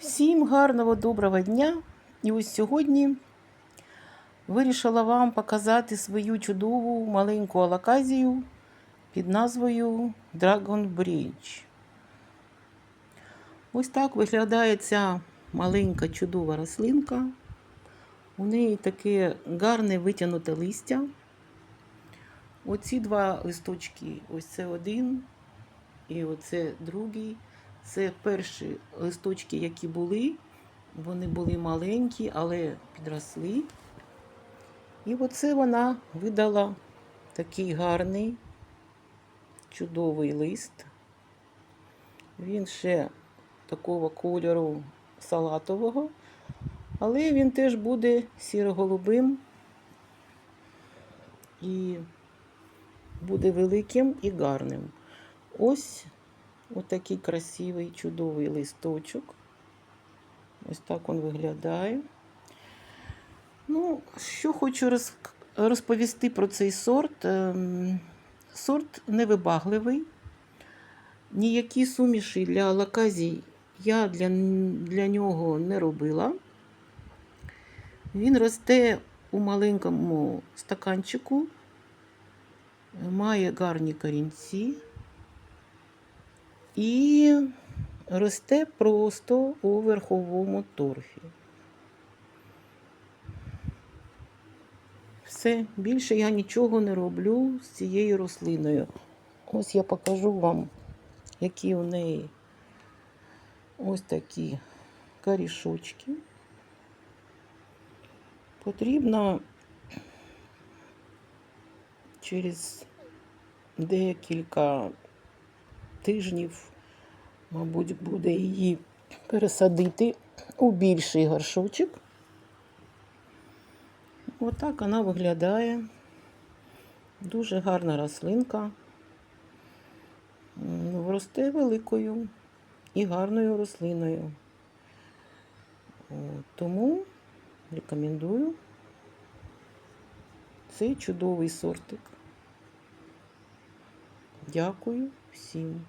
Всім гарного доброго дня! І ось сьогодні вирішила вам показати свою чудову маленьку алаказію під назвою Dragon Bridge. Ось так виглядає ця маленька чудова рослинка. У неї таке гарне витягнуте листя. Оці два листочки, ось це один і оце другий. Це перші листочки, які були. Вони були маленькі, але підросли. І оце вона видала такий гарний, чудовий лист. Він ще такого кольору салатового, але він теж буде сіро-голубим і буде великим і гарним. Ось Отакий красивий, чудовий листочок. Ось так він виглядає. Ну, що хочу розповісти про цей сорт. Ем, Сорт невибагливий. Ніякі суміші для лаказій я для, для нього не робила. Він росте у маленькому стаканчику, має гарні корінці і росте просто у верховому торфі. Все, більше я нічого не роблю з цією рослиною. Ось я покажу вам, які у неї ось такі корішочки. Потрібно через декілька тижнів, мабуть, буде її пересадити у більший горшочок. Отак вона виглядає. Дуже гарна рослинка. Росте великою і гарною рослиною. Тому рекомендую цей чудовий сортик. Дякую всім.